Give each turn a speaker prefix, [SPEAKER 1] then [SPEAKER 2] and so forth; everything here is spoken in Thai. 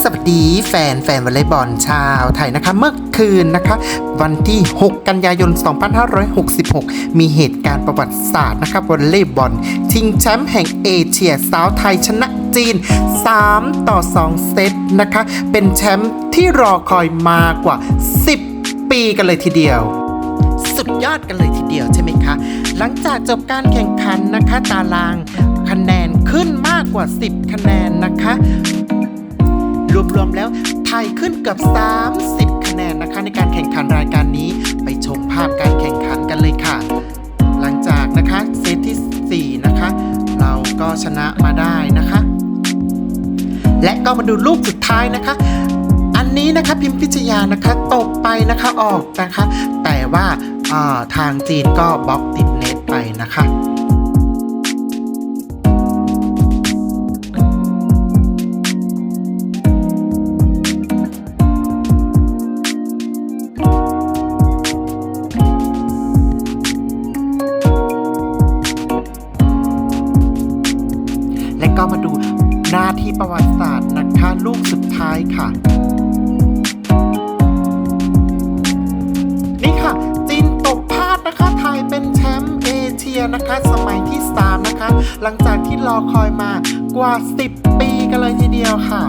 [SPEAKER 1] สวัสดีแฟนแฟนวอลเลย์บอลชาวไทยนะคะ เมื่อคืนนะคะ วันที่ 6 กันยายน 2566 มีเหตุการณ์ประวัติศาสตร์นะคะวอลเลย์บอลชิงแชมป์แห่งเอเชียสาวไทยชนะจีน 3 ต่อ 2 เซตนะคะ เป็นแชมป์ที่รอคอยมากว่า 10 ปีกันเลยทีเดียว สุดยอดกันเลยทีเดียวใช่ไหมคะ หลังจากจบการแข่งขันนะคะ ตารางคะแนนขึ้นมากกว่า 10 คะแนนนะคะ รวมๆแล้วไทยขึ้นกือบ30 คะแนนนะคะ ในการแข่งขันรายการนี้ ไปชมภาพการแข่งขันกันเลยค่ะ หลังจากนะคะเซตที่ 4 นะคะ เราก็ชนะมาได้นะคะ และก็มาดูลูกสุดท้ายนะคะ อันนี้นะคะพิมพิชยานะคะตกไปนะคะออกนะคะ แต่ว่าาทางจีนก็บล็อกติดเน็ตไปนะคะ ก็มาดูหน้าที่ประวัติศาสตร์นะคะลูกสุดท้ายค่ะ นี่ค่ะ จีนตกพาดนะคะไทยเป็นแชมป์เอเชียนะคะ สมัยที่ 3 นะคะ หลังจากที่รอคอยมากว่า 10 ปีกันเลยทีเดียวค่ะ